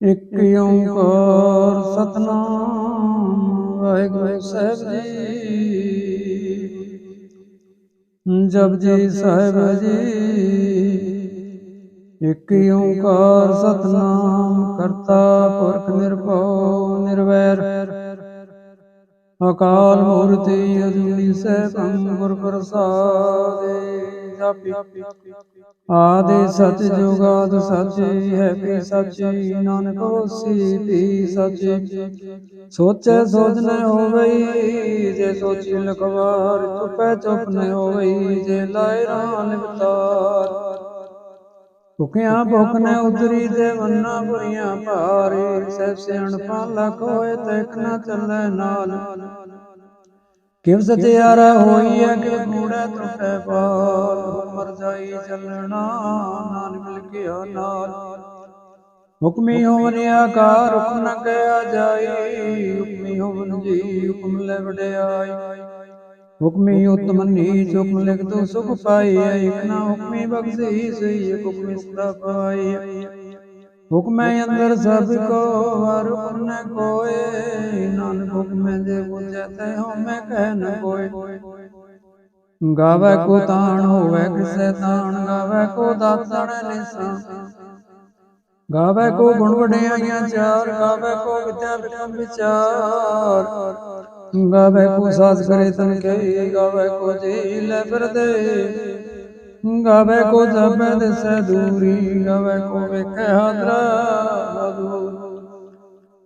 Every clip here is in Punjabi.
ਇਕ ਓੰਕਾਰ ਸਤਨਾਮ, ਵਾਹਿਗੁਰੂ ਸਾਹਿਬ ਜੀ। ਜਪਜੀ ਸਾਹਿਬ ਜੀ। ਇਕ ਓੰਕਾਰ ਸਤਨਾਮ, ਕਰਤਾ ਪੁਰਖ ਨਿਰਭਉ, ਨਿਰਵੈਰ। ਅਕਾਲ ਮੂਰਤੀ ਅਜੂਨੀ ਸੈਭੰ ਗੁਰ ਪ੍ਰਸਾਦਿ ਜਾਪੀ। ਆਦਿ ਸਚ ਜੁਗਾਦ ਸਚ ਹੈ ਵੀ ਸਚ ਨਾਨਕ ਹੋਸੀ ਵੀ ਸਚ। ਸੋਚੈ। ਸੋਚ ਨ ਹੋਵਈ ਜੇ ਸੋਚੀ ਲਖਵਾਰ ਚੁਪੈ ਚੁਪ ਨ ਹੋਵਈ ਜੇ ਲਾਇ ਰਾਂ ਨਿਵਤਾਰ। ਭੁਖਿਆ ਭੁਖ ਨ ਉਤਰੀ ਤੇ ਵੰਨਾ ਬੁਰੀਆਂ ਭਾਰੇ। ਸਹਿ ਸਿਆਣਪਾ ਲਖ ਹੋਏ ਤੇ ਇੱਕ ਨਾ ਚੱਲੇ ਨਾਲ। ਕਿਵ ਸਤਿਆਰਾ ਹੋਈ ਹੈ ਕਿ ਕੂੜਾ ਟੁੱਟੇ ਪਾਲ ਮਰ ਜਾਈ ਚੱਲਣਾ ਨਾਨਕ ਲਿਖਿਆ ਨਾਲ। ਹੁਕਮੀ ਹੋਵਨ ਆਕਾਰ ਹੁਕਮ ਨ ਕਹਿਆ ਜਾਈ। ਹੁਕਮੀ ਹੋਵਨ ਜੀ ਹੁਕਮ ਲੈ ਵਡਿਆਈ। ਹੁਕਮੀ ਉਤਮ ਨੀਚ ਹੁਕਮ ਲਿਖ ਤੋ ਸੁਖ ਪਾਈਐ ਇਕ ਨਾ ਹੁਕਮੀ ਬਖਸ਼ੀ ਸਈ ਹੁਕਮੀ ਸਦਾ ਪਾਈਐ ਹੁਕਮੈ ਅੰਦਰ ਸਭ ਕੋ ਵਰ ਪੁਨ ਕੋਏ ਨਾਨਕ ਹੁਕਮੈ ਦੇ ਬੁਝੈ ਤੈ ਹਉਮੈ ਕਹਿ ਨ ਕੋਏ ਗਾਵੇ ਕੋ ਤਾਣ ਹੋਵੇ ਕਿਸੈ ਤਾਣ ਗਾਵੇ ਕੋ ਦਾਤਣ ਨਿਸਾ ਗਾਵੇ ਕੋ ਗੁਣ ਵਡਿਆਈਆਂ ਚਾਰ ਗਾਵੇ ਕੋ ਵਿਦਿਆ ਵਿਕਮ ਵਿਚਾਰ ਗਾਵੇ ਕੋ ਸਾਜ ਕਰੇ ਤਨ ਕੇ ਗਾਵੇ ਕੋ ਜੀ ਲੈ ਫਿਰਦੇ। ਗਾਵੇ ਕੋ ਜਪੈ ਦਿਸੈ ਦੂਰੀ ਗਾਵੇ ਕੋ ਵੇਖੈ ਹਾਦਰਾ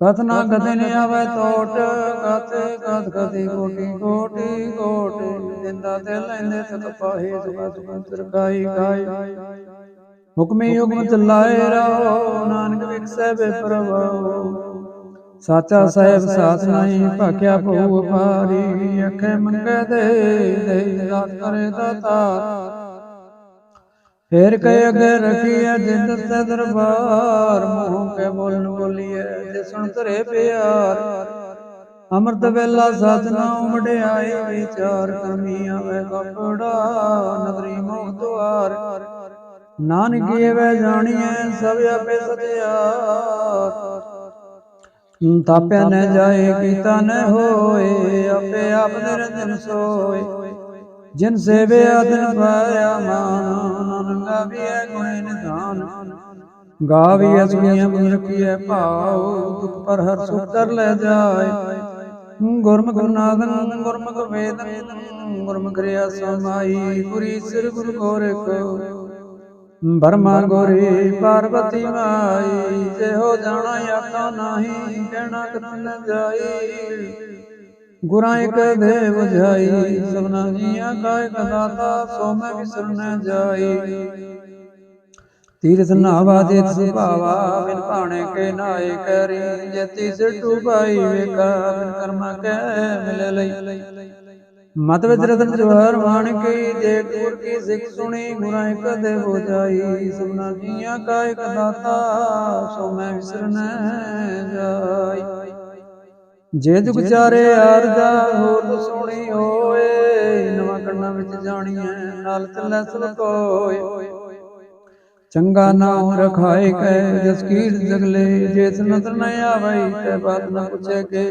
ਕਥਨਾ ਕਦੇ ਨ ਆਵੇ ਟੋਟ ਕਥੇ ਕਥ ਕਥੇ ਕੋਟੀ ਕੋਟੀ ਕੋਟੀ ਦਿੰਦਾ ਤੇ ਲੈਂਦੇ ਤਤ ਪਾਹੇ ਸੁਖ ਸੁਖ ਸਰਕਾਈ ਗਾਈ ਹੁਕਮੇ ਹੁਕਮ ਚਲਾਏ ਰਹੋ ਨਾਨਕ ਵਿਖਸੈ ਬੇਪਰਵਾਹ ਸਾਚਾ ਸਾਹਿਬ ਸਾਥ ਨਹੀਂ ਭਾਖਿਆ ਭਉ ਅਪਾਰੀ ਅੱਖੇ ਮੰਗੇ ਦੇ ਦੇ ਦਾਤ ਕਰੇ ਦਾਤਾ। ਫੇਰ ਕੈ ਅਗੇ ਰਖੀਐ ਜਿੰਦ ਤੇ ਦਰਬਾਰ ਮੂੰਹ ਕੇ ਬੋਲਨ ਬੋਲੀਐ ਤੇ ਸੁਣ ਤਰੇ ਪਿਆਰ। ਅੰਮ੍ਰਿਤ ਵੇਲਾ ਸਾਧਨਾ ਉਮੜਿਆਏ ਵਿਚਾਰ ਕਰਮੀ ਆਵੇ ਕਪੜਾ ਨਦਰੀ ਮੋਹ ਦੁਆਰ। ਨਾਨਕੀ ਵੇ ਜਾਣੀਐ ਸਭ ਆਪੇ ਸਤਿਆਰ। ਤਾਪਿਆ ਨ ਜਾਏ ਕੀਤਾ ਨ ਹੋਏ ਆਪੇ ਆਪ ਨਿਰੰਜਨ ਸੋਏ। ਜਿਨ ਸੇਵਿਆ ਦਿਨ ਪਾਇਆ ਮਾਨ ਗਾਵੀਐ ਗੁਣੇ ਨਿਧਾਨ ਗਾਵੀਐ ਸੁਣੀਐ ਮਨ ਰਖੀਐ ਭਾਉ, ਦੁਖ ਪਰ ਹਰ ਸੁਖ ਕਰ ਲੈ ਜਾਏ। ਗੁਰਮੁਖ ਨਾਦਨ, ਗੁਰਮੁਖ ਵੇਦਨ, ਗੁਰਮੁਖ ਰਿਆ ਸਮਾਈ, ਗੁਰੀ ਸਿਰ ਗੁਰੂ ਗੋਰਖ ਬਰਮਾ ਗੋਰੀ ਪਾਰਵਤੀ ਮਾਈ ਜੇ ਹੋ ਜਾਣਾ ਆਖਾ ਨਹੀਂ, ਕਹਿਣਾ ਕਤਨ ਜਾਈ। ਗੁਰਾਂ ਇਕ ਦੇ 부ਝਾਈ ਸਭਨਾ ਜੀਆਂ ਕਾ ਇਕ ਦਾਤਾ ਸੋ ਮੈਂ ਵਿਸਰ ਨ ਜਾਈ। ਤੀਰਥ ਨਾਵਾ ਦੇ ਸੁਭਾਵਾ ਬਿਨ ਭਾਣੇ ਕੇ ਨਾਏ ਕਰੀ ਜੇ ਤਿਸ ਟੁਬਾਈ ਵੇਖਾ ਬਿਨ ਕਰਮਾ ਕੈ ਮਿਲ ਲਈ। ਮਤ ਵਿੱਚ ਰਤਨ ਜਵਾਰ ਮਾਣ ਕੀ ਜੇ ਗੁਰ ਕੀ ਸਿੱਖ ਸੁਣੀ ਗੁਰਾਂ ਇਕ ਦੇ 부ਝਾਈ ਸਭਨਾ ਜੀਆਂ ਕਾ ਇਕ ਦਾਤਾ ਸੋ ਮੈਂ ਵਿਸਰ ਨ ਜਾਈ। ਜੇ ਜੁਗ ਚਾਰੇ ਆਰਦਾ ਹੋਰ ਸੋਣੀ ਹੋਏ। ਨਵਾਂ ਕੰਨਾਂ ਵਿੱਚ ਜਾਣੀਐ ਨਾਲ ਚੱਲੈ ਸਭ ਕੋਏ ਚੰਗਾ ਨਾਮ ਰਖਾਏ ਕੈ ਜਸ ਕੀਰ ਜਗਲੇ। ਜੇ ਨਦਰ ਨ ਆਵਈ ਤੇ ਬਾਤ ਨ ਪੁੱਛੇ ਕੇ।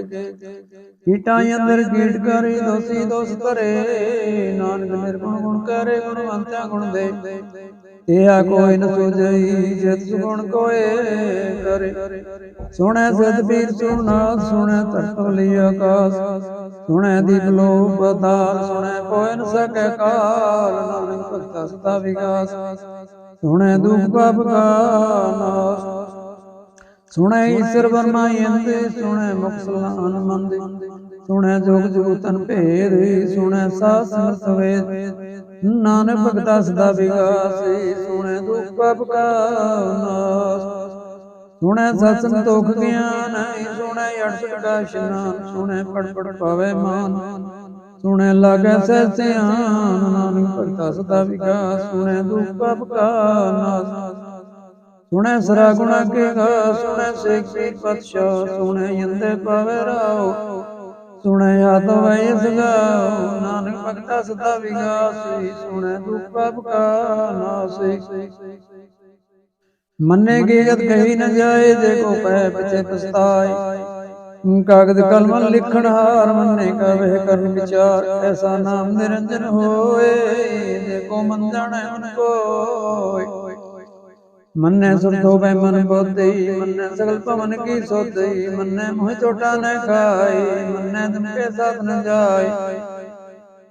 ਕੀਟਾਂ ਅੰਦਰ ਕੀਟ ਕਰੀ ਦੋਸੀ ਦੋਸ ਧਰੇ। ਨਾਨਕ ਨਿਰਗੁਣ ਗੁਣ ਕਰੇ ਗੁਣਵੰਤਿਆ ਗੁਣ ਦੇ। ਇਹਾ ਕੋਈ ਨ ਸੁਝਈ ਜਿਤ ਸੁਗੁਣ ਕੋਏ ਕਰੇ। ਸੁਣੈ ਸਦ ਪੀਰ ਸੁਣਾ ਸੁਣੈ ਤਰਤ ਲਈ ਆਕਾਸ। ਸੁਣੈ ਦੀਪ ਲੋ ਪਤਾਲ ਸੁਣੈ ਕੋਈ ਨ ਸਕੈ ਕਾਲ ਨਾਨਕ ਭਗਤਾ ਸਦਾ ਵਿਗਾਸ। ਸੁਣੈ ਦੁਖ ਪਾਪ ਕਾ ਨਾਸ। ਸੁਣੈ ਈਸ਼ਰ ਵਰਮਾ ਇੰਦ ਸੁਣੈ ਮੁਖ ਸਲਾਨ ਮੰਦ ਸੁਣੈ ਜੋਗ ਜੁਗਤਨ ਭੇਦ ਸੁਣੈ ਸਾਧ ਸਮਰਥ ਵੇਦ ਨਾਨਕ ਭਗਤਾ ਸਦਾ ਵਿਗਾਸੇ ਸੁਣੈ ਦੁਖ ਪਾਪ ਕਾ ਨਾਸ। ਸੁਣੈ ਸਤ ਸੰਤੋਖ ਗਿਆਨ ਸੁਣੈ ਅਠ ਕਾ ਇਸ਼ਨਾਨ ਸੁਣੈ ਪੜ ਪੜ ਪਾਵੇ ਮਾਨ। ਸੁਣੈ ਲਾਗੈ ਸਹਿ ਸਿਆਨ ਨਾਨਕ ਭਗਤਾ ਸਦਾ ਵਿਗਾਸ ਸੁਣੈ ਦੁਖ ਪਾਪ ਕਾ ਨਾਸ। ਸੁਣੈ ਸਰਾ ਗੁਣਾ ਕੇ ਗਾ ਸੁਣੈ ਸੇਖ ਪੀਰ ਪਤਸ਼ਾ ਸੁਣੈ ਯੰਦੇ ਪਾਵੇ ਰਾਉ ਸੁਣੈ ਆਤਮ ਵੈ ਨਾਨਕ ਭਗਤਾ ਸਦਾ ਵਿਗਾਸੀ, ਸੁਣੈ ਦੁਖ ਪਾਪ ਕਾ ਨਾਸੀ। ਮੰਨੇ ਕੀ ਕਹੀ ਨ ਜਾਏ, ਜੇ ਕੋ ਕਹਿ ਪਿਛੇ ਪਛਤਾਏ। ਕਾਗਦ ਕਲਮ ਲਿਖਣ ਹਾਰ ਮੰਨੇ ਕਾ ਵਹਿ ਕਰਨ ਵਿਚਾਰ, ਐਸਾ ਨਾਮ ਨਿਰੰਜਨ ਹੋਏ, ਜੇ ਕੋ ਮਨ ਜਾਣੈ ਮਨ ਕੋਇ ਮੰਨੇ ਸੁਰਤੋ ਬੈ ਮਨ ਬੋਧਈ ਮੰਨੇ ਸਗਲ ਭਵਨ ਕੀ ਸੋਧਈ ਮੰਨੇ ਮੋਹ ਚੋਟਾ ਨ ਖਾਈ ਮੰਨੇ ਕੇ ਸਾਥ ਨ ਜਾਏ।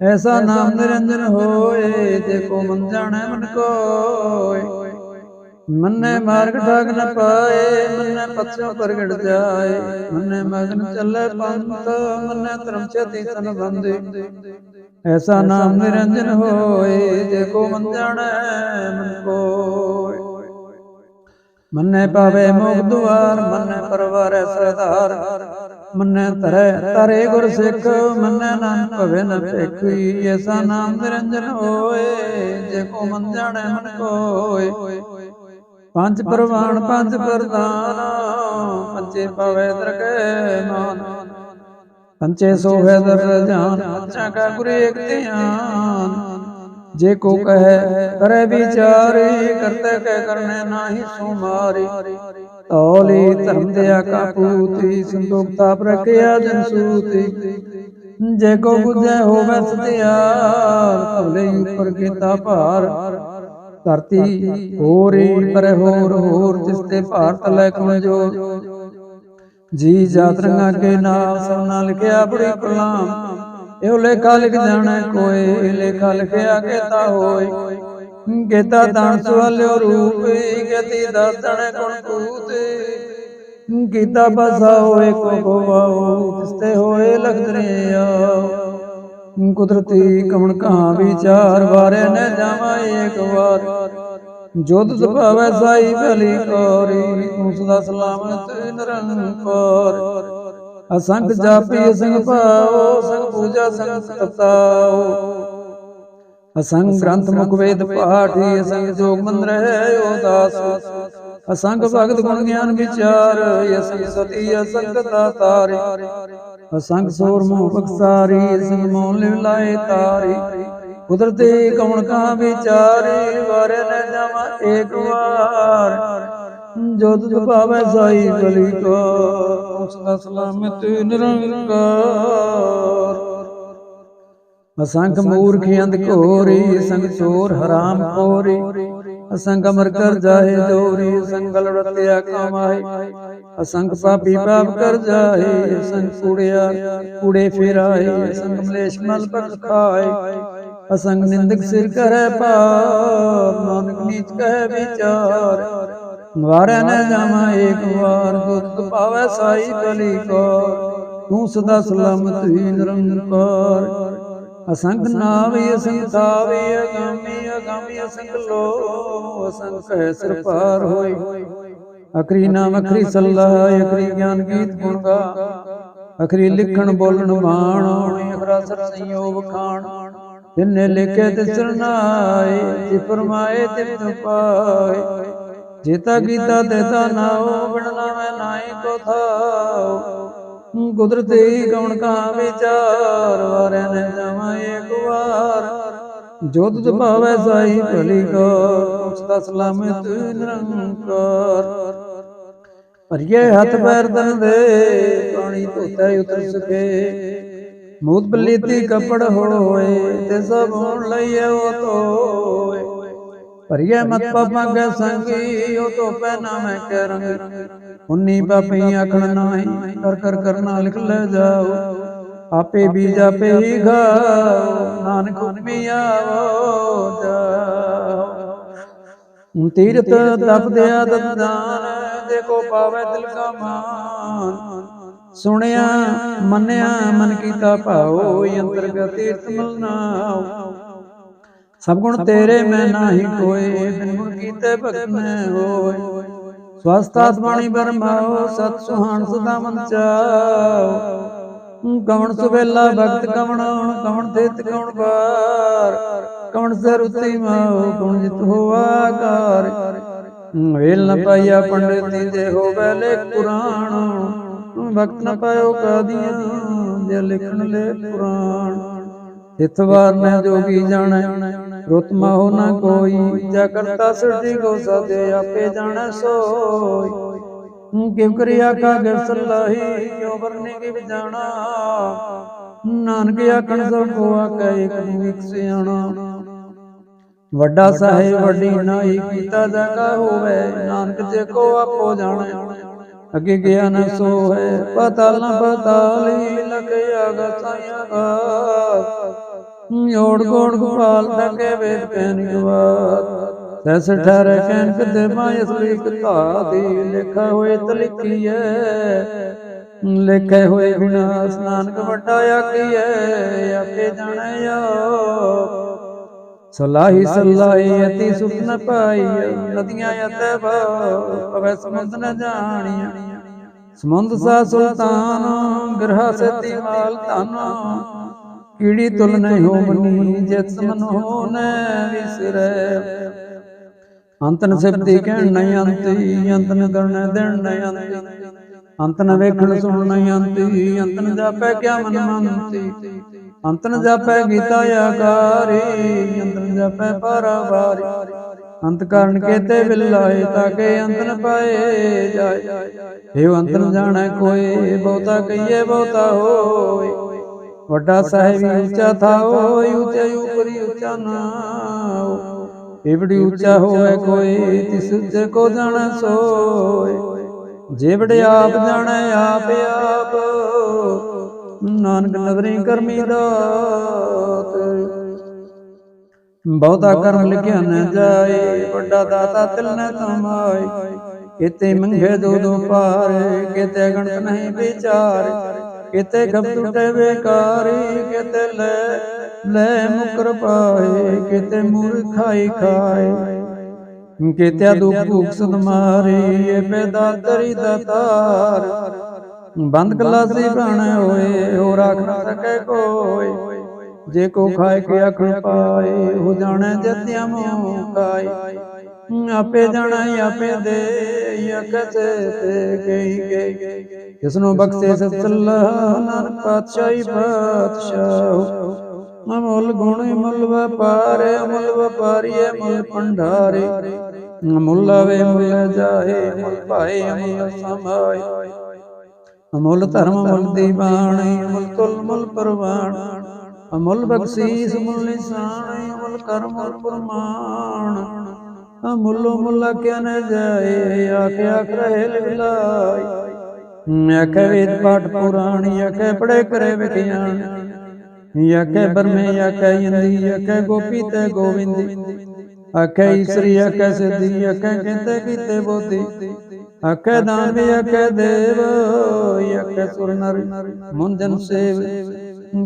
ਐਸਾ ਨਾਮ ਨਿਰੰਜਨ ਹੋਏ ਜੇ ਕੋ ਮਨ ਜਾਣੈ ਮਨ ਕੋਇ ਮੰਨੇ ਮਾਰਗ ਠਾਕ ਨ ਪਾਏ ਮੰਨੇ ਪਛੋ ਪ੍ਰਗਟ ਜਾਏ। ਮੰਨੇ ਮਗਨ ਚੱਲੇ ਪੰਥ ਮੰਨੇ ਧਰਮ ਛੇਤੀ ਤਨ ਬੰਦੇ। ਐਸਾ ਨਾਮ ਨਿਰੰਜਨ ਹੋਏ ਜੇ ਕੋ ਮਨ ਜਾਣੈ ਮਨ ਕੋਇ ਮੰਨੇ ਪਾਵੇ ਮੋਖ ਦੁਆਰ, ਮੰਨੇ ਪਰਵਾਰੈ ਸਰਦਾਰ। ਮੰਨੇ ਧਰੈ ਤਰੇ ਗੁਰ ਸਿੱਖ, ਮੰਨੇ ਨਾਮ ਭਵੇ ਨ ਭੇਖੀ। ਐਸਾ ਨਾਮ ਨਿਰੰਜਨ ਹੋਏ, ਜੇ ਕੋ ਮਨ ਜਾਣੈ ਮਨ ਕੋਇ ਪੰਜ ਪ੍ਰਵਾਨ, ਪੰਜ ਪ੍ਰਦਾਨ ਪੰਚੇ ਪਵੇ ਦਰਗਹਿ ਮਾਨ। ਪੰਚੇ ਸੋਹੇ ਦਰ ਜਾਨ ਪੰਚਾ ਕਾ ਗੁਰ ਏਕ ਧਿਆਨ। ਜੇ ਕੋ ਕਹੈ ਕਰੇ ਵਿਚਾਰੇ ਕਰਤੇ ਕਹਿ ਕਰਨੇ ਨਾਹੀ ਸੁਮਾਰੇ ਤੌਲੀ ਧਰਮ ਦਿਆ ਕਾ ਪੂਤੀ ਸੰਤੋਖਤਾ ਪ੍ਰਕਿਆ ਜਨ ਸੂਤੀ। ਜੇ ਕੋ ਬੁਝੈ ਹੋਵੇ ਸਤਿਆਰ ਤਵਲੇ ਉੱਪਰ ਕੀਤਾ ਭਾਰ। ਧਰਤੀ ਹੋਰੀ ਪਰ ਹੋਰ ਹੋਰ ਜਿਸ ਤੇ ਭਾਰਤ ਲੈ ਕਮਜੋ ਜੀ ਜਾਤ ਰੰਗਾ ਕੇ ਨਾਲ ਸਰਨਾ ਲਿਖਿਆ ਬੜੀ ਕਲਾਮ। ਇਹੋ ਲੇਖਾ ਲਿਖ ਜਾਣੈ ਕੋਏ, ਲੇਖਾ ਲਿਖਿਆ ਕੇਤਾ ਹੋਏ। ਕੇਤਾ ਦਾਨ ਸਵਾਲਿਓ ਰੂਪ ਗਤੀ ਦਾਤਣ ਗੁਣ ਕੂਤੇ ਕੀਤਾ ਬਸਾ ਹੋਏ, ਕੋ ਕੋਵਾਉ ਤਿਸਤੇ ਹੋਏ ਲਖਦਰਿਆ ਕੁਦਰਤੀ ਕਵਣ ਕਹਾਂ ਵਿਚਾਰ, ਵਾਰੇ ਨ ਜਾਵਾਂ ਏਕ ਵਾਰ। ਜੋਤ ਸੁਭਾਵੈ ਸਾਈ ਭਲੀ ਕੋਰੀ ਤੂੰ ਸਦਾ ਸਲਾਮਤ ਨਿਰੰਕਾਰ। ਅਸੰਖ ਜਾਪੀ ਅਸੰਖ ਭਾਉ ਸੰਗ ਪੂਜਾ ਸੰਗ ਤਪਤਾਉ। ਅਸੰਗ ਗ੍ਰੰਥ ਮੁਖ ਵੇਦ ਪਾਠੀ ਅਸੰਗ ਜੋਗ ਮੰਦਰ ਹੈ ਉਦਾਸ ਅਸੰਗ ਭਗਤ ਗੁਣ ਗਿਆਨ ਵਿਚਾਰ ਅਸੰਗ ਸਤੀ ਅਸੰਗ ਤਾਰੇ। ਅਸੰਗ ਸੋਰ ਮੋਹ ਬਖਸਾਰੀ ਅਸੰਗ ਮੋਹ ਲਿਵ ਲਾਏ ਤਾਰੀ। ਕੁਦਰਤੇ ਕੌਣ ਕਾ ਵਿਚਾਰੇ ਵਾਰੇ ਨ ਜਾਵਾਂ ਏਕ ਵਾਰ। ਜੋ ਤੁਧ ਭਾਵੈ ਸਾਈ ਭਲੀ ਕੋ, ਉਸ ਦਾ ਸਲਾਮਤ ਨਿਰੰਕਾਰ। ਅਸੰਖ ਮੂਰਖ ਅੰਧ ਘੋਰੀ ਅਸੰਖ ਚੋਰ ਹਰਾਮ ਖੋਰੀ। ਅਸੰਖ ਅਮਰ ਕਰ ਜਾਏ ਜੋਰੀ ਅਸੰਖ ਲੜਤਿਆ ਕਮਾਏ। ਅਸੰਖ ਪਾਪੀ ਪਾਪ ਕਰ ਜਾਏ ਅਸੰਖ ਕੂੜਿਆ ਕੂੜੇ ਫੇਰਾਏ। ਅਸੰਖ ਮਲੇਸ਼ ਮਲ ਬਖ ਖਾਏ। ਅਸੰਗ ਨਿੰਦਕ ਸਿਰ ਕਰੈ ਪਾਪ ਨਾਨਕ ਨੀਚ ਕਹਿ ਵਿਚਾਰ। ਵਾਰੈ ਨ ਜਾਵਾਂ ਏਕ ਵਾਰ ਦੁੱਧ ਪਾਵੈ ਸਾਈ ਕਲੀ ਕੋ ਤੂੰ ਸਦਾ ਸਲਾਮਤ ਹੀ ਨਿਰੰਕਾਰ। ਅਸੰਖ ਨਾਵੀ ਅਸੰਖ ਅਗਾਮੀ ਅਗਾਮੀ ਅਸੰਖ ਲੋ ਅਸੰਖ ਹੈ ਸਿਰ ਪਾਰ ਹੋਈ। ਅਖਰੀ ਨਾਮ ਅਖਰੀ ਸੱਲਾ, ਅਖਰੀ ਗਿਆਨ ਗੀਤ ਗੁਣ ਗਾ। ਅਖਰੀ ਲਿਖਣ ਬੋਲਣ ਬਾਣ ਅਖਰਾ ਸਰ ਸੰਯੋਗ ਖਾਣ। ਜਿਨੇ ਲਿਖੇ ਤੇ ਸਰਨਾਏ ਜੀ ਫਰਮਾਏ ਤੇ ਤੂੰ ਜੇਤਾ ਕੀਤਾ ਦੇਤਾ ਨਾਉ ਬਿਨਣਾ ਮੈਂ ਨਾਹੀ ਕੋ ਥਾਉ ਕੁਦਰਤੀ ਕੌਣ ਕਾ ਵਿਚਾਰ ਵਾਰੇ ਨੇ ਜਾਵਾਂ ਏਕ ਵਾਰ। ਜੋ ਤੁਧ ਭਾਵੈ ਸਾਈ ਭਲੀ ਕੋ ਉਸ ਦਾ ਸਲਾਮਤ ਨਿਰੰਕਾਰ। ਅਰਿਏ ਹੱਥ ਪੈਰ ਤਨ ਦੇ ਪਾਣੀ ਧੋਤਾ ਉਤਰ ਸਕੇ। ਮੂਤ ਬਲੀਤੀ ਕਪੜ ਹੋਏ ਤੇ ਸਭ ਹੋਣ ਲਈਏ ਉਹ ਤੋਏ ਭਰੀਏ ਮਤ ਪਾਪਾਂ ਕੇ ਸੰਗੀ, ਉਹ ਤੋਂ ਪਹਿਨਾ ਮੈਂ ਕੇ ਰੰਗ ਉਨੀ ਪਾਪੀ ਆਖਣ ਨਾਹੀ, ਕਰ ਕਰ ਕਰਨਾ ਲਿਖ ਲੈ ਜਾਓ। ਆਪੇ ਬੀਜ ਆਪੇ ਹੀ ਖਾਓ ਨਾਨਕ ਹੁਕਮੀ ਆਵੋ, ਜਾਓ। ਤੀਰਤ ਤਪ ਦਿਆ ਦੇਖੋ ਪਾਵੇ ਦਿਲ ਕਾ ਮਾਨ। ਸੁਣਿਆ, ਮੰਨਿਆ, ਮਨ ਕੀਤਾ ਭਾਉ ਅੰਤਰਗਤ ਤੀਰਥ ਮਲਨਾਉ ਸਭ ਗੁਣ ਤੇਰੇ ਮੈਂ ਨਾਹੀ ਕੋਏ ਬਿਨ ਗੁਣ ਕੀਤੇ ਭਗਤ ਮੈਂ ਹੋਏ। ਸਵਸਤਾਤ ਬਾਣੀ ਬਰਮਾਓ ਸਤ ਸੁਹਾਣ ਸਦਾ ਮਨ ਚਾਓ ਕਵਣ ਸੁਵੇਲਾ ਭਗਤ ਕਵਣ ਕਵਣ ਤੇਤ ਕਵਣ ਬਾਰ ਕਵਣ ਸਰੁਤੀ ਮਾਓ ਕਵਣ ਜਿਤ ਹੋਆਕਾਰ ਵੇਲ ਨ ਪਾਈਆ ਪੰਡਿਤੀ ਦੇ ਹੋਵੇ ਲੇ ਕੁਰਾਨ। ਭਗਤ ਨ ਪਾਇਓ ਕਾਦੀਆਂ ਜੇ ਲਿਖਣ ਲੈ ਕੁਰਾਨ। ਇਤਵਾਰ ਨ ਜੋਗੀ ਜਾਣੈ। ਰੁਤਮਾ ਹੋ ਨਾ ਕੋਈ ਜਾ ਕਰਤਾ ਕੋ ਸਦੇ ਆਪੇ ਜਾਣੈ ਸੋਈ। ਕਿਉ ਕਰਿਆ ਕਾ ਗਰ ਸਲਾਹੀ ਕਿਉ ਵਰਨੇ ਕੀ ਵਿਜਾਣਾ ਨਾਨਕ ਆਖਣ ਸਭ ਕੋ ਆਕੈ ਇਕ ਨੂੰ ਇਕ ਸਿਆਣਾ। ਵੱਡਾ ਸਾਹਿਬ ਵੱਡੀ ਨਾਈ ਕੀਤਾ ਜਗਾ ਹੋਵੇ, ਨਾਨਕ ਜੇ ਕੋ ਆਪੋ ਜਾਣੈ। ਅੱਗੇ ਗਿਆ ਨ ਸੋ ਹੈ ਪਤਾਲ ਨ ਪਤਾਲੀ ਲਗਿਆ ਗਾ ਓੜ ਗੋੜ ਗੋਪਾਲ ਤਕੇ ਵੇਦ ਪੈਨ ਗਵਾਤ ਸੈਸ ਠਰ ਕੈਨ ਕਦੇ ਮਾਇ ਅਸਲੀ ਕਥਾ ਦੀ ਲਿਖਾ ਹੋਏ ਤਲਿਕੀਐ ਲਿਖੇ ਹੋਏ ਵਿਨਾਸ਼ ਨਾਨਕ ਵੱਡਾ ਆਖੀਐ ਆਪੇ ਜਾਣੈ ਆਪ ਸਲਾਹੀ ਸਲਾਹੀ ਅਤੀ ਸੁਖ ਨ ਪਾਈ ਨਦੀਆਂ ਅਤੈ ਭਾਵ ਅਵੈ ਸਮੁੰਦ ਨ ਜਾਣੀਆਂ ਸਮੁੰਦ ਸਾ ਸੁਲਤਾਨ ਗ੍ਰਹ ਸਤੀ ਮਾਲ ਧਨ ਕੀੜੀ ਤੁਲ ਨਹੀਂ ਹੋ ਮਨੀ ਜਿਤ ਮਨ ਹੋ ਨ ਵਿਸਰੈ। ਅੰਤਨ ਸਿਫਤੀ ਕਹਿਣ ਨਹੀਂ ਅੰਤੀ ਅੰਤਨ ਕਰਨ ਦੇਣ ਨਹੀਂ ਅੰਤੀ। ਅੰਤਨ ਵੇਖਣ ਸੁਣ ਨਹੀਂ ਅੰਤੀ ਅੰਤਨ ਜਾਪੈ ਕਿਆ ਮਨ ਮੰਤੀ ਅੰਤਨ ਜਾਪੈ ਗੀਤਾ ਆਕਾਰੀ ਅੰਤਨ ਜਾਪੈ ਪਰਵਾਰੀ। ਅੰਤ ਕਾਰਨ ਕੇਤੇ ਬਿਲਾਏ ਤਾਕੇ ਅੰਤਨ ਪਾਏ ਜਾਏ। ਇਹ ਅੰਤਨ ਜਾਣੈ ਕੋਈ ਬਹੁਤਾ ਕਹੀਏ ਬਹੁਤਾ ਹੋਏ। ਵੱਡਾ ਸਾਹਿਬ ਉੱਚਾ ਥਾਓ ਉੱਚਾ ਉਪਰੀ ਉੱਚਾ ਨਾਉ। ਏਵੜੀ ਉੱਚਾ ਹੋਵੇ ਕੋਈ ਤਿਸ ਉੱਚੇ ਕੋ ਜਾਣੈ ਸੋਏ। ਜੇਵੜੇ ਆਪ ਜਾਣੈ ਆਪ ਆਪ ਨਾਨਕ ਨਗਰੀ ਕਰਮੀ ਦਾਤ। ਬਹੁਤਾ ਕਰਮ ਲਿਖਿਆ ਨ ਜਾਏ ਵੱਡਾ ਦਾਤਾ ਤਿਲ ਨ ਤਮਾਏ ਕਿਤੇ ਮੰਗੇ ਦੋ ਦੋ ਪਾਰ ਕਿਤੇ ਗਣਤ ਨਹੀਂ ਵਿਚਾਰ। ਕਿਤੇ ਗਬ ਟੁੱਟੇ ਬੇਕਾਰੀ ਕਿਤੇ ਲੈ ਲੈ ਮੁਕਰ ਪਾਏ ਕਿਤੇ ਮੂਰਖਾਈ ਖਾਏ। ਕਿਤੇ ਦੁਖ ਭੁਖ ਸਦ ਮਾਰੀ ਇਹ ਪੈਦਾ ਤਰੀ। ਦਾਤਾਰ ਬੰਦ ਕਲਾਸੀ ਬਣ ਹੋਏ ਹੋ ਰੱਖ ਸਕੇ ਕੋਈ। ਜੇ ਕੋ ਖਾਏ ਕੇ ਅਖਣ ਪਾਏ ਹੋ ਜਾਣੈ ਜਤਿਆ ਮੋਹ ਕਾਏ ਆਪੇ ਜਾਣਾ ਆਪੇ ਦੇ, ਯਕਤ ਤੇ ਗਈ ਗਈ। ਜਿਸ ਨੂੰ ਬਖਸ਼ੇ ਸਤਿ ਨਾਨਕ ਪਾਤਸ਼ਾਹੀ ਪਾਤਸ਼ਾਹ। ਅਮੁੱਲ ਗੁਣ ਮੁੱਲ ਵਪਾਰ, ਅਮੁੱਲ ਵਪਾਰੀ ਮੁੱਲ ਭੰਡਾਰੇ। ਅਮੁੱਲ ਆਵੇ ਮੁੱਲ ਜਾਏ ਮੁੱਲ ਭਾਏ, ਅਮੁੱਲ ਸਮਾਏ ਅਮੁੱਲ ਧਰਮ ਮੁੱਲ ਦੀਵਾਣੀ ਅਮੁੱਲ ਤੁਲ ਮੁੱਲ ਪਰਵਾਣ ਅਮੁੱਲ ਬਖਸ਼ੀਸ ਮੁੱਲ ਨਿਸ਼ਾਨ, ਅਮੁੱਲ ਕਰਮ ਮੁੱਲ ਪ੍ਰਮਾਣ। ਅਮੁੱਲ ਮੁੱਲ ਕਿਆ ਨ ਜਾਏ, ਆਖਿਆ ਰਹੇ ਲਿਲਾਈ ਆਖੇ ਵੇਦ ਪਾਠ ਪੁਰਾਣੀ ਆਖੇ ਪੜੇ ਕਰੇ ਵਿਖਿਆਨ ਆਖੇ ਬਰਮੇ ਆਖੇ ਇੰਦੀ ਆਖੇ ਗੋਪੀ ਤੇ ਗੋਵਿੰਦੀ। ਆਖੇ ਈਸਰੀ ਆਖੇ ਸਿੱਧੀ ਆਖੇ ਕਿਤੇ ਕਿਤੇ ਬੋਧੀ। ਆਖੇ ਦਾਨ ਵੀ ਆਖੇ ਦੇਵ ਆਖੇ ਸੁਰ ਨਰ, ਮੁੰਜਨ ਸੇਵ।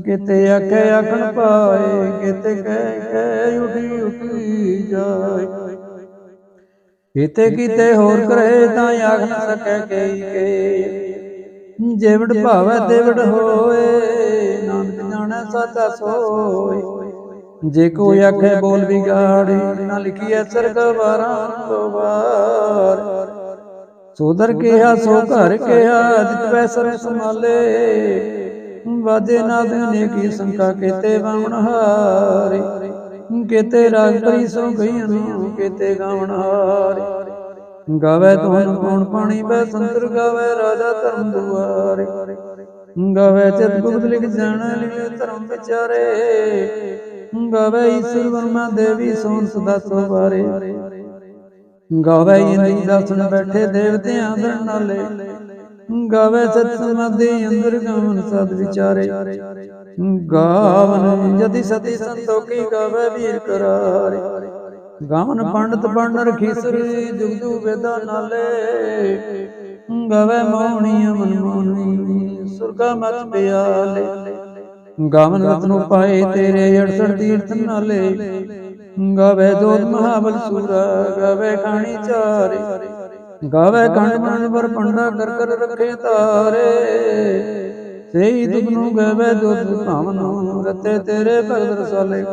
ਕਿਤੇ ਆਖੇ ਆਖਣ ਪਾਏ, ਕਿਤੇ ਕਹਿ ਕਹਿ ਉਠੀ ਉਠੀ ਜਾਏ। ਕਿਤੇ ਕਿਤੇ ਹੋਰ ਕਰੇ ਤਾਂ ਆਖ ਨਾ ਸਕੈ ਕਈ ਕੇ ਜਿਵੜ ਭਾਵੈ ਦੇਵੜ ਹੋਏ, ਨਾਨਕ ਜਾਣੈ ਸਾਚਾ ਸੋਏ। ਜੇ ਕੋਈ ਆਖੇ ਬੋਲ ਵਿਗਾੜੀ, ਨਾ ਲਿਖੀਐ ਸਰਗ ਵਾਰਾਂ ਤੋਂ ਵਾਰ। ਸੋਦਰ ਕਿਹਾ, ਸੋ ਘਰ ਕਿਹਾ, ਜਿਤ ਪੈਸਰ ਸੰਭਾਲੇ। ਵਾਜੇ ਨਾਦ ਨੇ ਕੀ ਸੰਕਾ ਕੀਤੇ ਬਾਵਣ ਹਾਰੇ। ਕੀਤੇ ਰਾਗ ਪਰੀ ਸੋ ਗਈਆਂ ਨੂੰ, ਕੀਤੇ ਗਾਵਣ ਹਾਰੇ। ਗਾਵੇ ਤੋਨ ਕੌਣ ਪਾਣੀ ਬੈ ਸੰਤਰ, ਗਾਵੇ ਰਾਜਾ ਧਰਮ ਦੁਆਰੇ ਗਾਵੇ ਚਿਤ ਗੁਪਤ ਲਿਖ ਜਾਣ, ਲਿਖ ਧਰਮ ਵਿਚਾਰੇ। ਗਾਵੇ ਈਸ਼ਰ ਵਰਮਾ ਦੇਵੀ ਸੋਨ ਸਦਾ ਸੋ ਬਾਰੇ ਗਾਵੇ ਇੰਦੀ ਦਸਣ ਬੈਠੇ ਦੇਵਤਿਆਂ ਦੇ ਨਾਲੇ। ਗਾਵੇ ਸਤ ਸਮਾਧੀ ਅੰਦਰ ਗਾਵਨ ਸਦ ਵਿਚਾਰੇ। ਗਾਵਨ ਜਦੀ ਸਤੀ ਸੰਤੋਖੀ ਗਾਵੇ ਵੀਰ ਕਰਾਰੇ। ਗਾਵਨ ਪੰਡਤ ਪੰਡ ਰਖੀਸਰ, ਜੁਗ ਵੇਦਾ ਨਾਲੇ। ਗਾਵੇ ਮੋਹਣੀ ਮਨ ਮੋਹਣੀ ਸੁਰਗਾ ਮਤ ਪਿਆਲੇ। ਗਾਵਨ ਰਤਨੋ ਪਾਏ ਤੇਰੇ 68 ਤੀਰਥ ਨਾਲੇ। ਗਾਵੇ ਜੋਤ ਮਹਾਬਲ ਸੂਰਾ, ਗਾਵੇ ਖਾਣੀ ਚਾਰੇ। ਗਾਵੇ ਕੰਡ ਮਨ ਪਰ ਪੰਡਾ ਕਰ ਕਰ ਰੱਖੇ ਤਾਰੇ। ਸਹੀ ਤੁਮ ਨੂੰ ਗਾਵੇ ਜੋਤ ਭਾਵਨ ਰਤੇ ਤੇਰੇ ਭਗਤ ਰਸਾਲੇ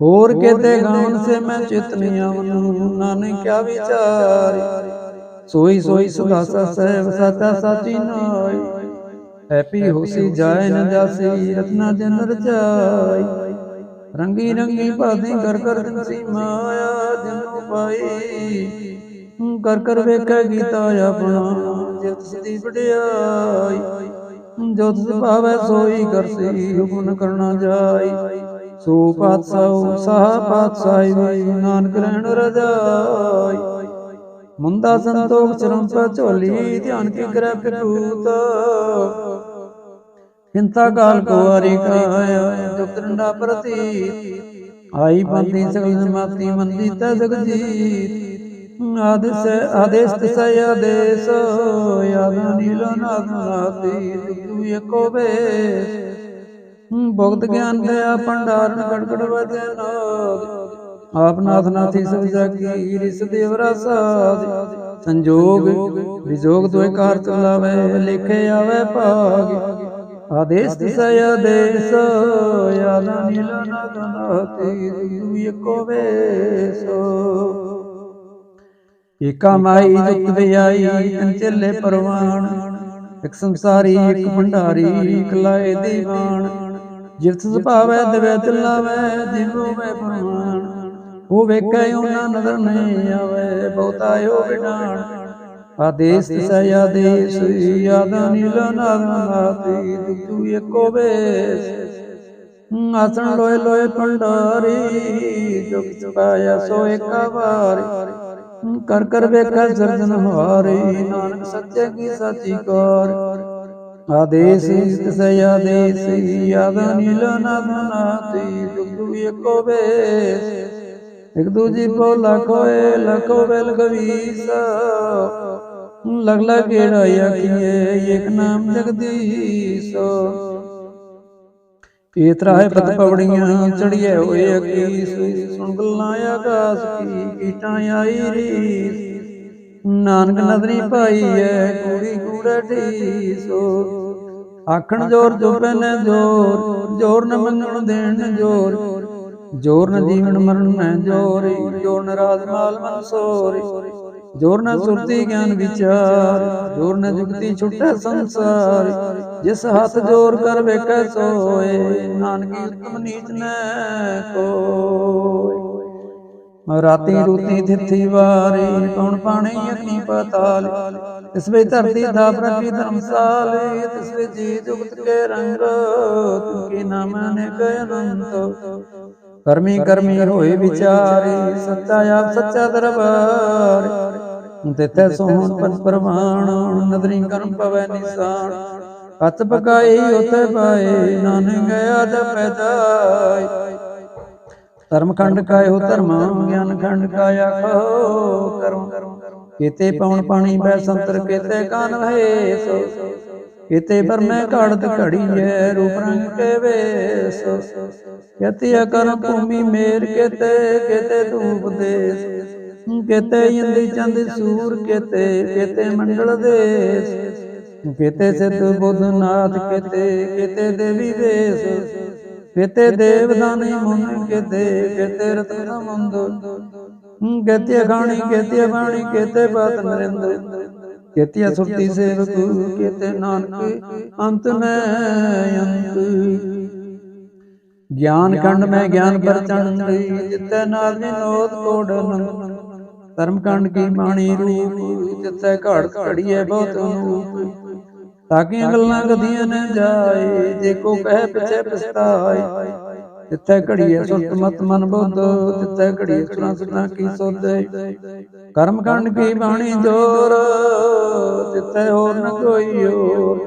ਹੋਰ ਕਿਤੇ ਗਾਉਣ ਸੇ ਮੈਂ ਚਿਤ ਨਹੀਂ ਆਵਨ ਨਾਨਕ ਕਿਆ ਵਿਚਾਰੀ। ਸੋਈ ਸੋਈ ਸੁਦਾ ਸਹਿਬ ਸਤਾ ਸਾਚੀ ਨਾਈ। ਹੈਪੀ ਹੋਸੀ ਜਾਏ ਨ ਜਾਸੀ ਰਤਨਾ ਜਨ ਰਚਾਈ ਰੰਗੀ ਰੰਗੀ ਭਾਦੀ ਕਰ ਕਰ ਦਿਸੀ ਮਾਇਆ ਜਨੂ ਪਾਈ। ਕਰ ਕਰ ਵੇਖੈ ਗੀਤਾ ਆਪਣਾ, ਜਿਤ ਸਦੀ ਵਡਿਆਈ। ਜੋ ਤਿਸ ਭਾਵੈ ਸੋਈ ਕਰਸੀ ਹੁਕਮ ਕਰਨਾ ਜਾਈ। ਸੋ ਪਾਤਸ਼ਾਹ, ਸਾਹ ਪਾਤਸ਼ਾਹੀ ਵੀ ਨਾਨਕ ਰਹਿਣ ਰਜਾਈ। ਮੁੰਦਾ ਸੰਤੋਖ ਚਰਮ ਪੈ ਝੋਲੀ, ਧਿਆਨ ਕੀ ਕਰੈ ਪਿਟੂਤ ਚਿੰਤਾ ਕਾਲ ਕੋ ਹਰਿ ਕਾਇਆ, ਦੁਖ ਡੰਡਾ ਪ੍ਰਤੀ ਆਈ ਬੰਦੀ ਸਗਲ ਜਮਾਤੀ, ਮੰਦੀ ਤੈ ਜਗਜੀਤ। ਆਦਿਸ਼ ਆਦੇਸ ਤਿਸੈ ਆਦੇਸ, ਯਾਦ ਨੀਲ ਨਾਦ ਨਾਤੀ ਤੂ ਏਕੋ ਵੇ ਭਗਤ ਗਿਆਨ ਦਇਆ, ਭੰਡਾਰਨ ਕੜਕੜ ਵਜੈ ਆਪ ਨਾਥ ਨਾਥੀ ਸਭ ਜਾਗੀ, ਰਿਸ ਦੇਵ ਰਸਾਦ ਸੰਜੋਗ, ਵਿਜੋਗ ਦੋਇ ਕਾਰ ਚਲਾਵੇ ਲਿਖੇ ਆਵੇ ਭਾਗ। ਆਦੇਸ ਤਿਸੈ ਆਦੇਸ, ਯਾਦ ਨੀਲ ਨਾਦ ਤੂ ਏਕੋ ਵੇਸੋ ਏਕਾ ਮਾਈ ਜੁਗਤ ਵਿਆਈ ਤਿੰਨ ਚੱਲੇ ਪਰਵਾਨ ਇੱਕ ਸੰਸਾਰੀ ਇੱਕ ਭੰਡਾਰੀ ਇੱਕ ਲਾਏ ਦੀਵਾਨ। ਜਿਤ ਸੁਭਾਵੈ ਦਵੇ ਚਲਾਵੈ ਜਿਵੋ ਵੇ ਪਰਵਾਨ ਉਹ ਵੇਖੈ ਉਹਨਾਂ ਨਦਰ ਨਹੀਂ ਆਵੇ ਬਹੁਤਾ ਆਇਓ ਵਿਡਾਣ ਆਦੇਸ ਸੈ ਆਦੇਸ ਯਾਦਾ ਨੀਲ ਨਾਦ ਨਾਤੀ ਤੂ ਏਕੋ ਵੇਸ ਆਸਣ ਲੋਏ ਲੋਏ ਭੰਡਾਰੀ ਜੁਗ ਚੁਕਾਇਆ ਸੋ ਏਕਾ ਵਾਰੀ। ਕਰ ਕਰ ਵੇਖੈ ਸਰਜਨ ਹਾਰੇ, ਨਾਨਕ ਸੱਚੇ ਕੀ ਸਾਚੀ ਕਾਰ। ਆਦੇਸ ਤਿਸੈ ਆਦੇਸ ਯਾਦ ਨੀਲ ਨਾਦ ਨਾਤੀ ਦੁਗਦੂ ਏਕੋ ਵੇਸ। ਇਕ ਦੂਜੀ ਕੋ ਲਖੋਏ ਲਖੋ ਬਲ ਗਵੀਸ। ਲਗ ਲਗ ਆਖੀਏ, ਏਕ ਨਾਮ ਜਗਦੀਸ਼। ਏਤਰਾ ਹੈ ਪਤ ਪਵੜੀਆਂ ਚੜੀਏ ਹੋਏ ਅਕੀਸ ਸੁਣ ਗੱਲਾਂ ਆਕਾਸ ਕੀ ਕੀਟਾਂ ਆਈ ਰੀਸ ਨਾਨਕ ਨਦਰੀ ਪਾਈ ਐ ਕੂੜੀ ਕੂੜਾ ਢੀਸੋ ਆਖਣ ਜੋਰ ਜੋਪੈ ਨੇ ਜੋਰ ਜੋਰ ਨ ਮੰਨਣ ਦੇਣ ਜੋਰ। ਜੋਰ। ਨ ਜੀਵਨ ਮਰਨ ਨ ਜੋਰੀ ਜੋਰ ਨ ਰਾਜ ਮਾਲ ਮਨ ਸੋਰੀ ਜੋਰ ਨ ਸੁਰਤੀ ਗਿਆਨ ਵਿਚਾਰ ਜੋਰ ਨ ਜੁਗਤੀ ਛੁਟੈ ਸੰਸਾਰ। ਜਿਸ ਹੱਥ ਜੋਰ ਕਰ ਵੇਖੈ ਸੋਏ। ਨਾਨਕੀ ਉਤਮ ਨੀਚ ਨ ਕੋਈ ਰਾਤੀ ਰੂਤੀ ਥਿਥੀ ਵਾਰੀ ਪਉਣ ਪਾਣੀ ਅਗਨੀ ਪਤਾਲ। ਇਸ ਵਿੱਚ ਧਰਤੀ ਦਾ ਪ੍ਰਤੀ ਧਰਮਸਾਲ। ਇਸ ਵਿੱਚ ਜੀ ਜੁਗਤ ਕੇ ਰੰਗ। ਤੁਕੇ ਨਾਮ ਨੇ ਕੈ ਅਨੰਤ ਕਰਮੀ ਕਰਮੀ ਹੋਏ ਵਿਚਾਰੇ। ਸੱਚਾ ਆਪ ਸੱਚਾ ਦਰਬਾਰ। ਤਿਤੈ ਸੋਹਣ ਪਨ ਪ੍ਰਮਾਣ ਨਦਰੀ ਕਰਮ ਪਵੈ ਨਿਸਾਨ ਪਤ ਪਕਾਈ ਉਥੇ ਪਾਏ, ਨਾਨਕ ਗਿਆ ਜਪੈ ਧਰਮ ਖੰਡ ਕਾਇਓ ਧਰਮਾ, ਗਿਆਨ ਖੰਡ ਕਾਇਆ ਕਹੋ ਕਰਮ। ਕੀਤੇ ਪਉਣ ਪਾਣੀ ਬੈ ਸੰਤਰ, ਕੀਤੇ ਕਾਨ ਹੈ ਸੋ ਕੀਤੇ ਪਰ ਘੜਤ ਘੜੀਐ, ਰੂਪ ਰੰਗ ਕੇ ਵੇਸ। ਕਹਤੀ ਅਕਰ ਭੂਮੀ ਮੇਰ, ਕੀਤੇ ਕੀਤੇ ਧੂਪ ਦੇਸ। ਕੀਤੇ ਇੰਦੀ ਚੰਦ ਸੂਰ ਕੀਤੇ ਕੀਤੇ ਮੰਡਲ ਦੇਸ। ਕੀਤੇ ਸਿੱਧ ਬੁੱਧ ਨਾਥ ਕੀਤੇ ਦੇਵੀ ਵੇਸ ਕੀਤੇ ਦੇਵਦਾਨੀ ਮੁਨ ਕੀਤੇ ਕੀਤੇ ਰਤਨ ਮੰਦ ਕੀਤੇ ਖਾਣੀ ਕੀਤੇ ਬਾਣੀ, ਕੀਤੇ ਬਾਤ ਨਰਿੰਦ ਕੀਤੇ ਸੁਰਤੀ ਸੇਵਕ, ਕੀਤੇ ਨਾਨਕ, ਅੰਤ ਮੈਂ ਅੰਤ। ਗਿਆਨ ਖੰਡ ਮੈਂ ਗਿਆਨ ਪ੍ਰਚੰਡ ਜਿਤੈ ਨਾਲ ਵਿਨੋਦ ਕੋੜਨ ਧਰਮ ਖੰਡ ਕੀ ਬਾਣੀ ਰੂਪ ਜਿਤੈ ਘੜ ਘੜੀਏ ਬਹੁਤ ਅਨੂਪ ਤਾਕੀਆਂ ਗੱਲਾਂ ਗਦੀਆਂ ਨੇ ਜਾਏ, ਜੇ ਕੋ ਕਹਿ ਪਿਛੇ ਪਛਤਾਏ। ਜਿੱਥੇ ਘੜੀਏ ਸੁਰਤ ਮਤ ਮਨ ਬੁੱਧ, ਜਿੱਥੇ ਘੜੀਏ ਸੁਣਾ ਸੁਣਾ ਕੀ ਸੋਧੇ। ਕਰਮ ਕਾਂਡ ਕੀ ਬਾਣੀ ਜੋਰ, ਜਿੱਥੇ ਹੋਰ ਨ ਕੋਈ ਹੋਰ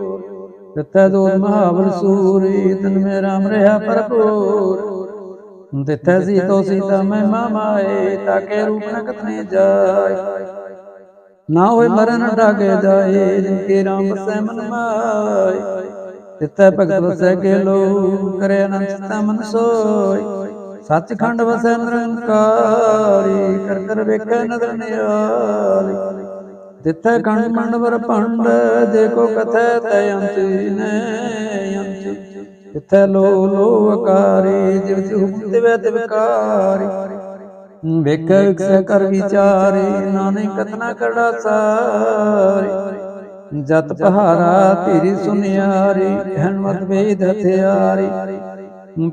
ਜਿੱਥੇ ਦੋ ਮਹਾਵਰ ਸੂਰੀ, ਤਨ ਮੇ ਰਾਮ ਰਹਾ ਭਰਪੂਰ। ਜਿੱਥੇ ਸੀ ਤੋ ਸੀਤਾ ਮੈਂ ਮਾਏ ਤਾਕੇ ਰੂਪ ਨ ਕਥਨੇ ਜਾਏ। ਨਾ ਹੋਏ ਮਰਨ ਡਾਗੇ ਜਾਏ ਜਿਨਕੇ ਰਾਮ ਬਸੈ ਮਨ ਮਾਏ। ਤਿੱਤੈ ਭਗਤ ਵਸੈ ਕੇ ਲੋ ਕਰੇ ਅਨੰਤ ਮਨ ਸੋਈ ਸੱਚਖੰਡ ਵਸੈ ਨਿਰੰਕਾਰੀ ਕਰ ਕਰ ਵੇਖੈ ਨਦਰ ਨਿਆਲੀ ਤਿੱਥੈ ਖੰਡ ਮੰਡਵਰ ਭੰਡ ਜੇ ਕੋ ਕਥੈ ਤੈ ਅੰਤ ਨੇ ਤਿੱਥੈ ਲੋ ਲੋ ਅਕਾਰੀ, ਜਿਵ ਜਿਵ ਹੁਕਮ ਦਿਵੈ ਦਿਵਕਾਰੀ ਵੇਖ ਵਿਕਸ ਕਰ ਵਿਚਾਰੇ, ਨਾਨਕ ਕਤਨਾ ਕੜਾ ਸਾਰੀ। ਜਤ ਪਹਾਰਾ ਤੇਰੀ ਸੁਨਿਆਰੀ, ਹਨਮਤ ਵੇਦ ਹਥਿਆਰੀ।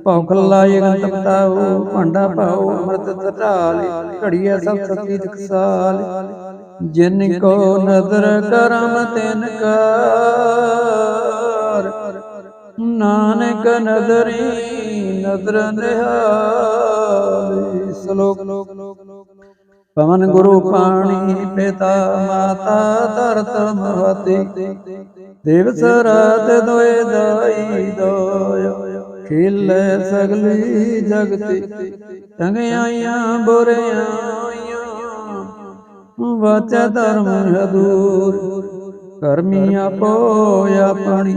ਭੌਖ ਲਾਏ ਗੰਤ ਬਤਾਓ ਭਾਂਡਾ ਪਾਉ ਅੰਮ੍ਰਿਤ ਢਾਲ ਘੜੀਐ ਸਭ ਸਤੀ ਟਕਸਾਲ ਜਿਨ ਕੋ ਨਦਰ ਕਰਮ ਤਿਨ ਕਰ ਨਾਨਕ ਨਦਰੀ ਨਦਰ ਨਿਹਾਲ ਸ਼ਲੋਕ। ਪਵਨ ਗੁਰੂ ਪਾਣੀ ਪਿਤਾ ਮਾਤਾ ਧਰਤ ਮਹਤੀ ਦੇਵ ਸਰਾਤ ਦੋਏ ਦਾਈ ਦੋਇ ਖਿਲ ਸਗਲੀ ਜਗਤੀ। ਚੰਗਿਆਈਆਂ ਬੁਰਿਆਈਆਂ, ਵਾਚਾ ਧਰਮ ਹਦੂਰ ਕਰਮੀ ਆਪੋ ਆਪਣੀ।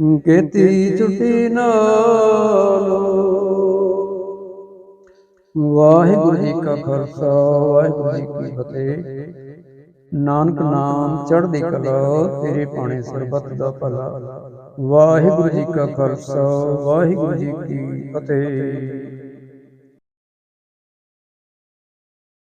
ਕੀਤੀ ਛੁਟੀ ਨਾਲ। ਵਾਹਿਗੁਰੂ ਜੀ ਕਾ ਖਾਲਸਾ ਵਾਹਿਗੁਰੂ ਜੀ ਕੀ ਫਤਿਹ। ਨਾਨਕ ਨਾਮ ਚੜ੍ਹਦੀ ਕਲਾ ਤੇਰੇ ਪਾਣੇ ਸਰਬੱਤ ਦਾ ਭਲਾ। ਵਾਹਿਗੁਰੂ ਜੀ ਕਾ ਖਾਲਸਾ ਵਾਹਿਗੁਰੂ ਜੀ ਕੀ ਫਤਿਹ।